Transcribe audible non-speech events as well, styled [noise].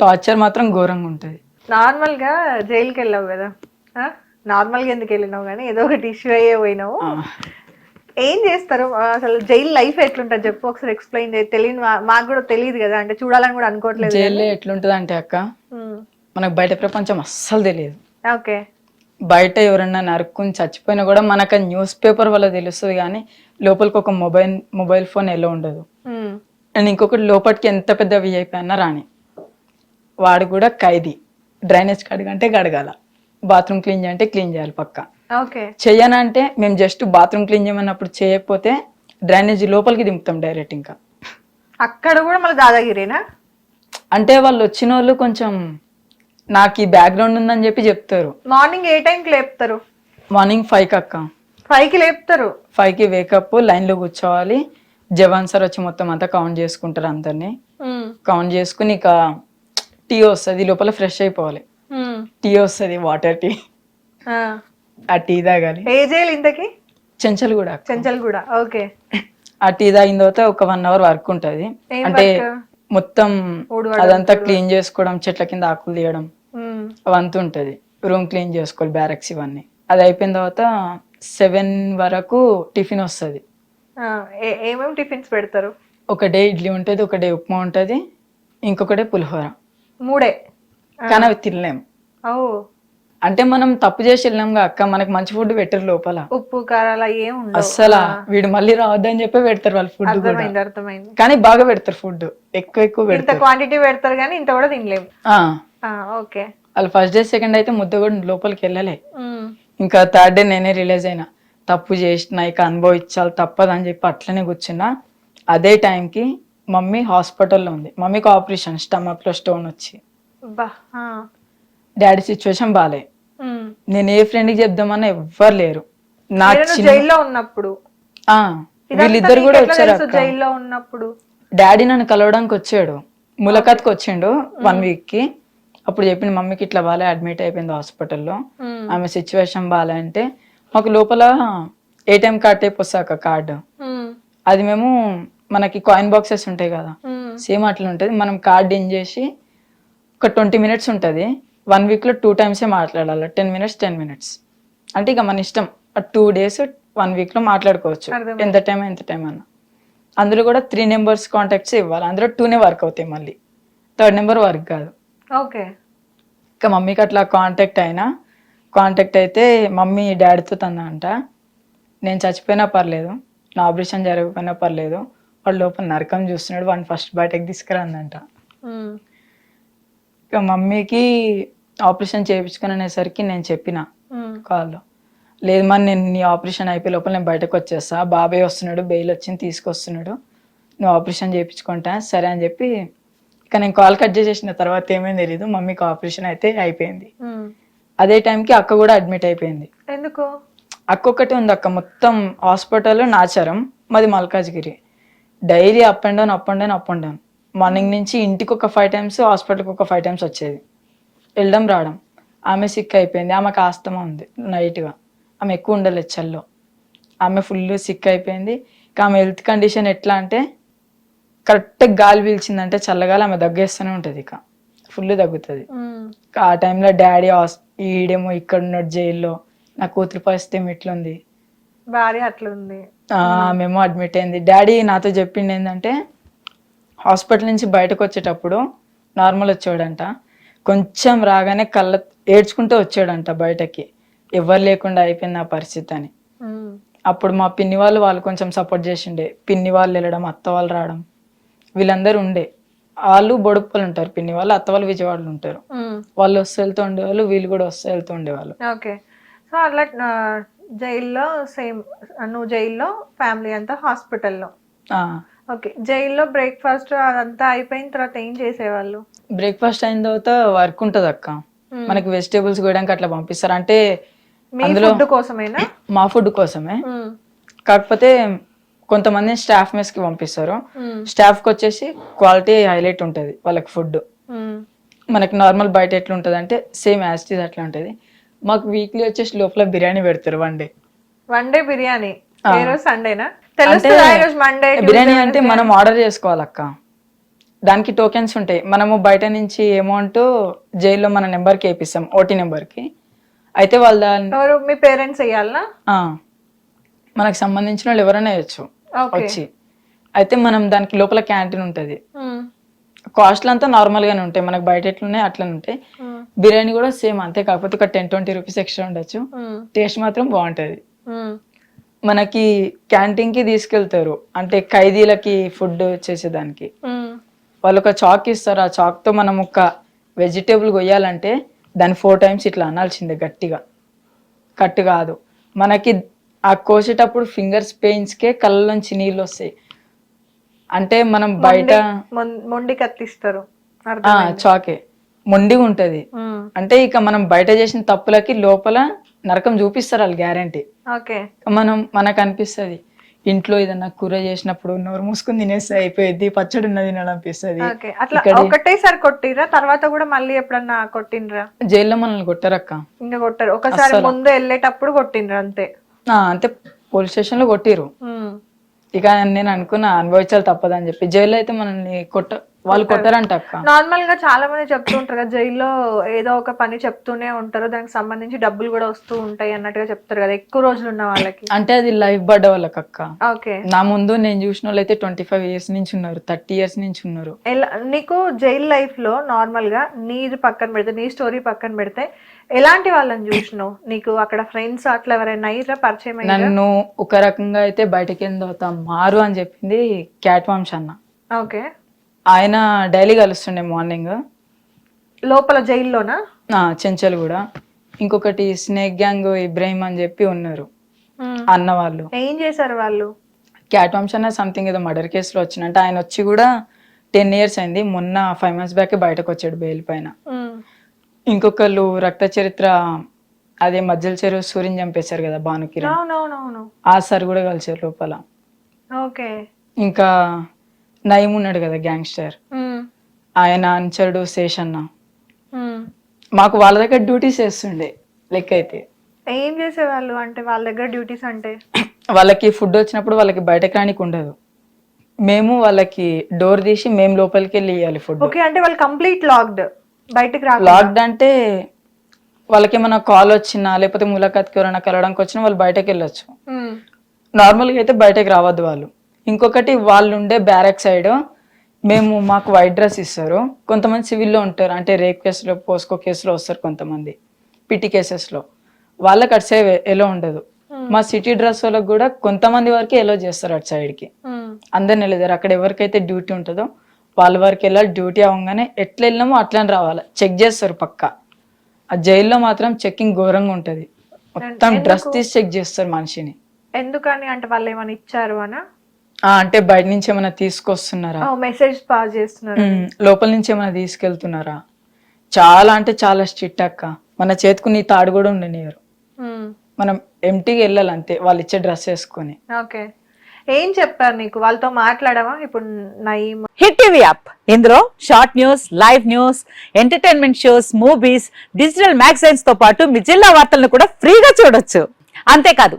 Torture మాత్రం ఘోరంగా ఉంటుంది. నార్మల్గా జైలుకి వెళ్ళావు కదా? నార్మల్గా ఎందుకు వెళ్ళినావు కానీ ఏదో ఒకటి ఇష్యూ అయ్యే పోయినావు. ఏం చేస్తారు? అసలు జైలు లైఫ్ ఎట్లుంటుంది చెప్పు ఒకసారి ఎక్స్ప్లెయిన్ చేయి. తెలియని మాకు కూడా తెలియదు కదా అంటే చూడాలని కూడా అనుకోవట్లేదు జైల్లో ఎట్లుంటుంది అంటే అక్క మనకు బయట ప్రపంచం అస్సలు తెలియదు. ఓకే. బయట ఎవరన్నా నరుక్కుని చచ్చిపోయినా కూడా మనకు న్యూస్ పేపర్ వల్ల తెలుస్తుంది కానీ లోపలికి ఒక మొబైల్ మొబైల్ ఫోన్ ఎలా ఉండదు. అండ్ ఇంకొకటి లోపలికి ఎంత పెద్ద విఐపి అన్నా రాని. వాడు కూడా ఖైదీ. డ్రైనేజ్ కడగంటే కడగాల. బాత్రూమ్ క్లీన్ చేయంటే క్లీన్ చేయాలి పక్క. ఓకే. చెయ్యనంటే మేము జస్ట్ బాత్రూమ్ క్లీన్ చేయమన్నప్పుడు చేయకపోతే డ్రైనేజ్ లోపలికి దింపుతాం డైరెక్ట్ ఇంకా. అక్కడ కూడా మళ్ళీ దాదాగిరేనా? అంటే వాళ్ళు వచ్చిన వాళ్ళు కొంచెం నాకు ఈ బ్యాక్గ్రౌండ్ ఉందని చెప్పి చెప్తారు. మార్నింగ్ ఏ టైంకి లేపుతారు? మార్నింగ్ ఫైవ్కి అక్క. ఫైవ్కి లేపుతారు? ఫైవ్కి వేకప్ లైన్లో కూర్చోవాలి. జవాన్ సార్ వచ్చి మొత్తం అంతా కౌంట్ చేసుకుంటారు అందరినీ. కౌంట్ చేసుకుని ఇక టీ వస్తుంది లోపల ఫ్రెష్ అయిపోవాలి. టీ వస్తుంది వాటర్ టీ. ఆ. టీ తాగాలి. ఏ ఇంతకి? చెంచలు కూడా చెంచల్ కూడా ఓకే. ఆ టీ తాగిన తర్వాత ఒక వన్ అవర్ వర్క్ ఉంటుంది. అంటే? మొత్తం అదంతా క్లీన్ చేసుకోవడం చెట్ల కింద ఆకులు తీయడం అవంతా ఉంటుంది. రూమ్ క్లీన్ చేసుకోవాలి బ్యారక్స్ ఇవన్నీ. అది అయిపోయిన తర్వాత సెవెన్ వరకు టిఫిన్ వస్తుంది. ఏమేమి టిఫిన్స్ పెడతారు? ఒక డే ఇడ్లీ ఉంటుంది ఒక డే ఉప్మా ఉంటుంది ఇంకొక డే పులిహోర. మూడే. కానీ అవి తినలేం ఓ. అంటే మనం తప్పు చేసి వెళ్ళాం అక్క మనకు మంచి ఫుడ్ పెట్టరు లోపల. ఉప్పు కారాలు ఏం అస్సలు. వీడు మళ్ళీ రావద్దని చెప్పి పెడతారు వాళ్ళు ఫుడ్ అర్థమైంది కానీ బాగా పెడతారు ఫుడ్. ఎక్కువ ఎక్కువ పెడతారు. క్వాంటిటీ పెడతారు కానీ ఇంత కూడా తినలేము. ఓకే. వాళ్ళు ఫస్ట్ డే సెకండ్ అయితే ముద్ద కూడా లోపలికి వెళ్ళలే. ఇంకా థర్డ్ డే నేనే రిలీజ్ అయినా. తప్పు చేసిన ఇక అనుభవించాలి తప్పదని చెప్పి అట్లనే కూర్చున్నా. అదే టైంకి మమ్మీ హాస్పిటల్లో ఉంది. మమ్మీకి ఆపరేషన్ స్టమక్లో స్టోన్ వచ్చి. డాడీ సిచ్యువేషన్ బాగాలే ఉమ్. నేను ఏ ఫ్రెండ్కి చెప్దామన్నా ఎవ్వరు లేరు. నా జైల్లో ఉన్నప్పుడు. వీళ్ళిద్దరు కూడా వచ్చారు జైల్లో ఉన్నప్పుడు? డాడీ నన్ను కలవడానికి వచ్చాడు. ములకత్కి వచ్చిండు వన్ వీక్కి అప్పుడు చెప్పిన మమ్మీకి ఇట్లా బాగా అడ్మిట్ అయిపోయింది హాస్పిటల్లో. ఆమె సిచ్యువేషన్ బాగాలే అంటే మాకు లోపల ఏటీఎం కార్డ్ టైప్ వస్తాక కార్డు. అది మేము మనకి కాయిన్ బాక్సెస్ ఉంటాయి కదా. సేమ్ అట్లా ఉంటుంది. మనం కార్డ్ ఇన్ చేసి ఒక ట్వంటీ మినిట్స్ ఉంటుంది. వన్ వీక్లో టూ టైమ్సే మాట్లాడాలి. టెన్ మినిట్స్ టెన్ మినిట్స్ అంటే ఇక మన ఇష్టం. టూ డేస్ వన్ వీక్లో మాట్లాడుకోవచ్చు. ఎంత టైం ఎంత టైం అన్న. అందులో కూడా త్రీ నెంబర్స్ కాంటాక్ట్స్ ఇవ్వాలి. అందులో టూనే వర్క్ అవుతాయి మళ్ళీ. థర్డ్ నెంబర్ వర్క్ కాదు. ఓకే ఇంకా మమ్మీకి అట్లా కాంటాక్ట్ అయినా కాంటాక్ట్ అయితే మమ్మీ డాడీతో తందంట నేను చచ్చిపోయినా పర్లేదు. నా ఆపరేషన్ జరగకపోయినా పర్లేదు. వాడు లోపల నరకం చూస్తున్నాడు. వాడిని ఫస్ట్ బయటకు తీసుకురందంట. ఇక మమ్మీకి ఆపరేషన్ చేయించుకుని అనేసరికి నేను చెప్పిన. కాల్లో. లేదు మరి నేను నీ ఆపరేషన్ అయిపోయి లోపల నేను బయటకు వచ్చేస్తా. బాబాయ్ వస్తున్నాడు బెయిల్ వచ్చింది తీసుకొస్తున్నాడు. నువ్వు ఆపరేషన్ చేయించుకుంటా. సరే అని చెప్పి ఇక నేను కాల్ కట్ చేసేసిన తర్వాత ఏమైంది తెలియదు మమ్మీకి ఆపరేషన్ అయితే అయిపోయింది. అదే టైంకి అక్క కూడా అడ్మిట్ అయిపోయింది. ఎందుకు? అక్క ఒకటి ఉంది అక్క. మొత్తం హాస్పిటల్ నాచారం మాది Malkajgiri. Daily up and down up and down up and down morning నుంచి ఇంటికి ఒక ఫైవ్ టైమ్స్ హాస్పిటల్కి ఒక ఫైవ్ టైమ్స్ వచ్చేది. వెళ్ళడం రావడం. ఆమె సిక్ అయిపోయింది. ఆమెకు ఆస్తమా ఉంది నైట్గా ఆమె ఎక్కువ ఉండలేదు చల్లో. ఆమె ఫుల్ సిక్ అయిపోయింది. ఇక ఆమె హెల్త్ కండిషన్ ఎట్లా అంటే కరెక్ట్గా గాలి పీల్చిందంటే చల్లగాలి ఆమె దగ్గేస్తూనే ఉంటుంది ఇక. ఫుల్ తగ్గుతుంది. ఆ టైంలో డాడీ హాస్ ఈడేమో ఇక్కడ ఉన్నాడు జైల్లో. నా కూతురు పరిస్థితి ఏమో ఇట్లుంది. భార్య అట్లుంది. ఆ, ఆమెమో అడ్మిట్ అయింది. డాడీ నాతో చెప్పింది ఏంటంటే హాస్పిటల్ నుంచి బయటకు వచ్చేటప్పుడు నార్మల్ వచ్చాడంట. కొంచెం రాగానే కళ్ళ ఏడ్చుకుంటూ వచ్చాడంట బయటకి. ఎవరు లేకుండా అయిపోయింది నా పరిస్థితి అని. అప్పుడు మా పిన్ని వాళ్ళు వాళ్ళు కొంచెం సపోర్ట్ చేసిండే. పిన్ని వాళ్ళు వెళ్ళడం అత్త వాళ్ళు రావడం. వీళ్ళందరూ ఉండే. వాళ్ళు బొడుప్పలు ఉంటారు పిన్ని వాళ్ళు అత్త వాళ్ళు విజయవాడలో ఉంటారు. వాళ్ళు వస్తూ వెళ్తూ ఉండేవాళ్ళు వీళ్ళు కూడా వస్తూ వెళ్తూ ఉండేవాళ్ళు. ఓకే. సో అట్లా జైల్లో సేమ్ నువ్వు జైల్లో ఫ్యామిలీ అంతా హాస్పిటల్లో. ఓకే. జైల్లో బ్రేక్ఫాస్ట్ అదంతా అయిపోయిన తర్వాత ఏం చేసేవాళ్ళు? బ్రేక్ఫాస్ట్ అయిన తర్వాత వర్క్ ఉంటుంది అక్క. మనకి వెజిటేబుల్స్ కోయడానికి అట్లా పంపిస్తారు. అంటే అందులో ఫుడ్ కోసమేనా? మా ఫుడ్ కోసమే. కాకపోతే కొంతమంది స్టాఫ్ మెస్కి పంపిస్తారు. స్టాఫ్కి వచ్చేసి క్వాలిటీ హైలైట్ ఉంటుంది వాళ్ళకి ఫుడ్. మనకి నార్మల్ బయట ఎట్లా ఉంటుంది అంటే సేమ్ యాస్టీస్ అట్లా ఉంటుంది. మాకు వీక్లీ వచ్చేసి లోపల బిర్యానీ పెడతారు one day one day biryani. సండేనా Monday biryani అంటే మనం ఆర్డర్ చేసుకోవాలి అక్క దానికి టోకెన్స్ ఉంటాయి. మనము బయట నుంచి అమౌంట్ జైల్లో మన నెంబర్కి వేపిస్తాం ఓటీ నెంబర్కి అయితే వాళ్ళ మీ పేరెంట్స్ వేయాలనా? మనకు సంబంధించిన వాళ్ళు ఎవరైనా వేయచ్చు. వచ్చి. అయితే మనం దానికి లోపల క్యాంటీన్ ఉంటుంది. కాస్ట్లు అంతా నార్మల్ గానే ఉంటాయి. మనకు బయట ఎట్లున్నాయి అట్లనే ఉంటాయి. బిర్యానీ కూడా సేమ్ అంతే. కాకపోతే ఒక టెన్ ట్వంటీ రూపీస్ ఎక్స్ట్రా ఉండొచ్చు. టేస్ట్ మాత్రం బాగుంటది. మనకి క్యాంటీన్కి తీసుకెళ్తారు. అంటే ఖైదీలకి ఫుడ్ చేసేదానికి. వాళ్ళు ఒక చాక్ ఇస్తారు. ఆ చాక్తో మనం ఒక వెజిటేబుల్ కొయ్యాలంటే దాన్ని ఫోర్ టైమ్స్ ఇట్లా అనాల్సిందే గట్టిగా. కట్టు కాదు. మనకి ఆ కోసేటప్పుడు ఫింగర్స్ పెయిన్స్ కే కళ్ళలోంచి నీళ్ళు వస్తాయి. అంటే మనం బయట మొండి కత్తిస్తారు. చాకే. మొండిగా ఉంటది. అంటే ఇక మనం బయట చేసిన తప్పులకి లోపల నరకం చూపిస్తారు వాళ్ళు గ్యారంటీ. మనం మనకు అనిపిస్తుంది. ఇంట్లో ఏదన్నా కూర చేసినప్పుడు నోరు మూసుకుని తినేస్తే అయిపోయింది పచ్చడి ఉన్నది తినాలనిపిస్తుంది ఓకే. అట్లా ఇక్కడ- ఒకటేసారి కొట్టిర్రా తర్వాత కూడా మళ్ళీ ఎప్పుడన్నా కొట్టిండ్రా? జైల్లో మనల్ని కొట్టారక్క. ఇంకా కొట్టారు. ఒకసారి ముందు వెళ్ళేటప్పుడు కొట్టిండ్రా అంతే. అంటే పోలీస్ స్టేషన్లో కొట్టిరు ఇక నేను అనుకున్నా అనుభవించాలి తప్పదని చెప్పి. జైల్లో అయితే మనల్ని కొట్ట వాళ్ళు కొట్టారంట నార్మల్గా చాలా మంది చెప్తూ ఉంటారు కదా జైల్లో ఏదో ఒక పని చెప్తూనే ఉంటారు దానికి సంబంధించి డబ్బులు కూడా వస్తూ ఉంటాయి అన్నట్టుగా చెప్తారు కదా ఎక్కువ రోజులు ఉన్న వాళ్ళకి. అంటే అది లైఫ్ పడ్డ వాళ్ళకి అక్క. ఓకే. నా ముందు నేను చూసిన వాళ్ళు అయితే ట్వంటీ ఫైవ్ ఇయర్స్ నుంచి ఉన్నారు థర్టీ ఇయర్స్ నుంచి ఉన్నారు. నీకు జైల్ లైఫ్లో నార్మల్గా నీది పక్కన పెడితే నీ స్టోరీ పక్కన పెడితే ఎలాంటి వాళ్ళని చూసినావు? నీకు అక్కడ ఫ్రెండ్స్ అట్లా ఎవరైనా అయ్యిరా? పరిచయం నన్ను ఒక రకంగా అయితే బయటకి అవుతాం మారు అని చెప్పింది క్యాట్ వామ్స్ అన్న. ఓకే. ఆయన డైలీ కలుస్తుండే మార్నింగ్. లోపల జైల్లోనా? చెంచల్ కూడా. ఇంకొకటి స్నేక్ గ్యాంగ్ ఇబ్రాహిం అని చెప్పి ఉన్నారు. అన్న వాళ్ళు. ఏం చేశారు వాళ్ళు? క్యాట్ అన్న సంథింగ్ ఏదో మర్డర్ కేసులో వచ్చినట్టు ఆయన వచ్చి కూడా టెన్ ఇయర్స్ అయింది. మొన్న ఫైవ్ మంత్స్ బ్యాక్ బయటకు వచ్చాడు బెయిల్ పైన. ఇంకొకళ్ళు రక్త చరిత్ర అదే మధ్యల చెరువు సూర్యుని చంపేశారు కదా భానుకిరణ్. ఆ సార్ కూడా కలిసారు లోపల. ఓకే. ఇంకా నయం ఉన్నాడు కదా గ్యాంగ్స్టర్. ఆయన అనుచరుడు శేషన్న. మాకు వాళ్ళ దగ్గర డ్యూటీస్ చేస్తుండే లెక్క అయితే. ఏం చేసేవాళ్ళు? అంటే వాళ్ళ దగ్గర డ్యూటీస్ అంటే? [clears throat] వాళ్ళకి ఫుడ్ వచ్చినప్పుడు వాళ్ళకి బయటకు రానికి ఉండదు. మేము వాళ్ళకి డోర్ తీసి మేము లోపలికి వెళ్ళి ఇవ్వాలి ఫుడ్ ఓకే అంటే వాళ్ళు కంప్లీట్ లాక్డ్ బయటకు రా లాక్డ్ అంటే వాళ్ళకి ఏమైనా కాల్ వచ్చినా లేకపోతే ములాఖాత్కి ఎవరైనా కలవడానికి వచ్చినా వాళ్ళు బయటకు వెళ్ళొచ్చు. నార్మల్గా అయితే బయటకు రావద్దు వాళ్ళు. ఇంకొకటి వాళ్ళు ఉండే బ్యారక్ సైడ్. మేము మాకు వైట్ డ్రెస్ ఇస్తారు. కొంతమంది సివిల్లో ఉంటారు. అంటే రేప్ కేసులో పోస్కో కేసులో వస్తారు కొంతమంది. పిటి కేసెస్లో. వాళ్ళకి అటు సైడ్ ఎలో ఉండదు. మా సిటీ డ్రెస్ వాళ్ళకి కూడా కొంతమంది వరకు ఎలో చేస్తారు అటు సైడ్కి. అందరిని వెళ్ళేదారు అక్కడ ఎవరికైతే డ్యూటీ ఉంటుందో వాళ్ళ వరకు వెళ్ళాలి. డ్యూటీ అవ్వగానే ఎట్లా వెళ్ళినామో అట్లనే రావాలి. చెక్ చేస్తారు పక్క. ఆ జైల్లో మాత్రం చెక్కింగ్ ఘోరంగా ఉంటది. మొత్తం డ్రెస్ తీసి చెక్ చేస్తారు మనిషిని. ఎందుకని? అంటే వాళ్ళు ఏమైనా ఇచ్చారు అనా? అంటే బయట నుంచి ఏమైనా తీసుకొస్తున్నారా? మెసేజ్ పాస్ చేస్తున్నారు లోపల నుంచి ఏమైనా తీసుకెళ్తున్నారా? చాలా అంటే చాలా స్ట్రిక్ట్ అక్క. మన చేతికి నీ తాడు కూడా ఉండనియరు మనం ఎంటీగా వెళ్ళాలి అంతే వాళ్ళు ఇచ్చే డ్రెస్ వేసుకొని. ఓకే. ఏం చెప్పారు నీకు? వాళ్ళతో మాట్లాడమా ఇప్పుడు నయీం హిట్ టీవీ యాప్. ఇందులో short news live news entertainment shows movies digital మ్యాగజైన్స్తో పాటు మీ జిల్లా వార్తలను కూడా ఫ్రీగా చూడొచ్చు. అంతేకాదు